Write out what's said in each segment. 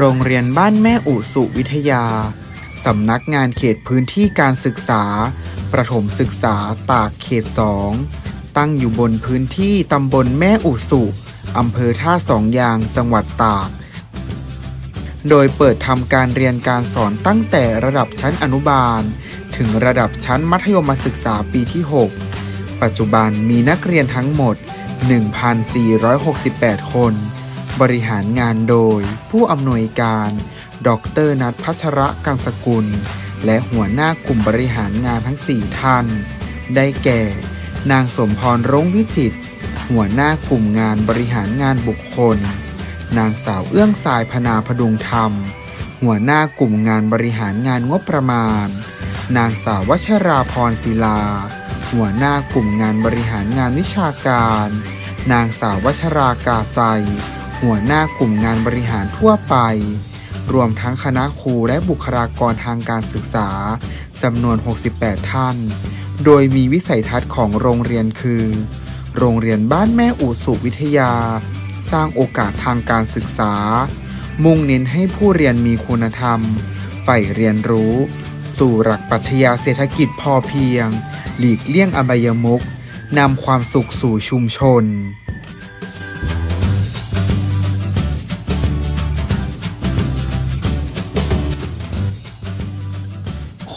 โรงเรียนบ้านแม่อุสุวิทยา สำนักงานเขตพื้นที่การศึกษา ประถมศึกษาตากเขตสอง ตั้งอยู่บนพื้นที่ตำบลแม่อุสุอำเภอท่าสองยางจังหวัดตาก โดยเปิดทำการเรียนการสอนตั้งแต่ระดับชั้นอนุบาล ถึงระดับชั้นมัธยมศึกษาปีที่ 6 ปัจจุบันมีนักเรียนทั้งหมด 1,468 คน บริหารงานโดย ผู้อำนวยการ ดรนัทพัชระกันสกุล และหัวหน้ากลุ่มบริหารงานทั้ง 4 ท่าน ได้แก่ นางสมพรร้งวิจิต หัวหน้ากลุ่มงานบริหารงานบุคคล นางสาวเอื้องสายพนาพดุงธรรม หัวหน้ากลุ่มงานบริหารงานงบประมาณ นางสาววชราพรศิลา หัวหน้ากลุ่มงานบริหารงานวิชาการนางสาววชรากาใจ หัวหน้ากลุ่มงานบริหารทั่วไป รวมทั้งคณะครูและบุคลากรทางการศึกษาจำนวน 68 ท่าน โดยมีวิสัยทัศน์ของโรงเรียนคือ โรงเรียนบ้านแม่อูสุวิทยา สร้างโอกาสทางการศึกษา มุ่งเน้นให้ผู้เรียนมีคุณธรรมใฝ่เรียนรู้ สู่หลักปรัชญาเศรษฐกิจพอเพียง หลีกเลี่ยงอบายมุกนำความสุขสู่ชุมชน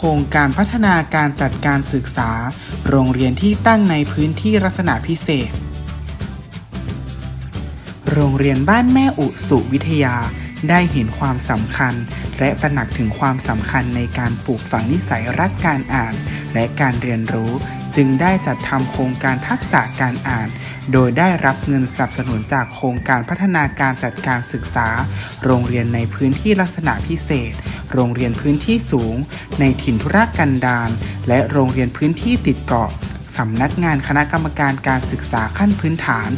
ครงการพัฒนาการจัดการศึกษา โรงเรียนที่ตั้งในพื้นที่ลักษณะพิเศษ โรงเรียนบ้านแม่อุสุวิทยาได้เห็นความสำคัญ และตระหนักถึงความสำคัญในการปลูกฝังนิสัยรักการอ่าน และการเรียนรู้ จึงได้จัดทำโครงการทักษะการอ่าน โดยได้รับเงินสนับสนุนจากโครงการพัฒนาการจัดการศึกษา โรงเรียนในพื้นที่ลักษณะพิเศษ โรงเรียนพื้นที่สูง ในถิ่นธุรกันดารและโรงเรียนพื้นที่ติดเกาะสำนักงานคณะกรรมการการศึกษาขั้นพื้นฐาน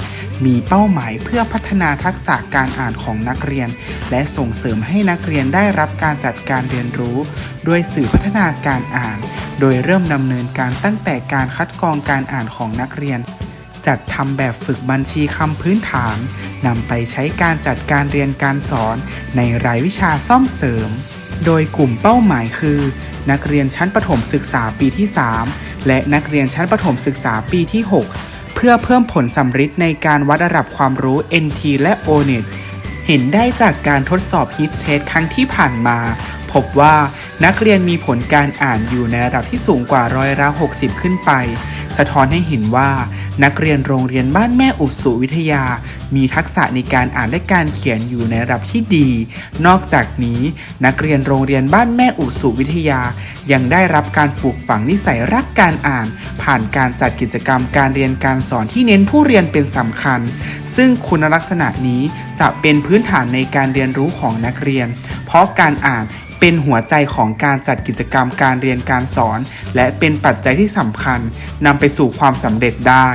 มีเป้าหมายเพื่อพัฒนาทักษะการอ่านของนักเรียน และส่งเสริมให้นักเรียนได้รับการจัดการเรียนรู้ ด้วยสื่อพัฒนาการอ่าน โดยเริ่มดำเนินการตั้งแต่การคัดกรองการอ่านของนักเรียน จัดทำแบบฝึกบัญชีคำพื้นฐานนำไปใช้การจัดการเรียนการสอนในรายวิชาซ่อมเสริม โดยกลุ่มเป้าหมายคือ นักเรียนชั้นประถมศึกษาปีที่ 3 และนักเรียนชั้นประถมศึกษาปีที่ 6 เพื่อเพิ่มผลสำฤทธิ์ในการวัดระดับความรู้ NT และ ONET เห็นได้จากการทดสอบ HIT Test ครั้งที่ผ่านมา พบว่านักเรียนมีผลการอ่านอยู่ในระดับที่สูงกว่าร้อยละ60 ขึ้นไป สะท้อนให้เห็นว่า นักเรียนโรงเรียนบ้านแม่อุสุวิทยา มีทักษะในการอ่านและการเขียนอยู่ในระดับที่ดี นอกจากนี้นักเรียนโรงเรียนบ้านแม่อุสุวิทยา ยังได้รับการปลูกฝังนิสัยรักการอ่าน ผ่านการจัดกิจกรรมการเรียนการสอนที่เน้นผู้เรียนเป็นสำคัญ ซึ่งคุณลักษณะนี้จะเป็นพื้นฐานในการเรียนรู้ของนักเรียน เพราะการอ่าน เป็นหัวใจของการจัดกิจกรรมการเรียนการสอน และเป็นปัจจัยที่สำคัญนำไปสู่ความสำเร็จได้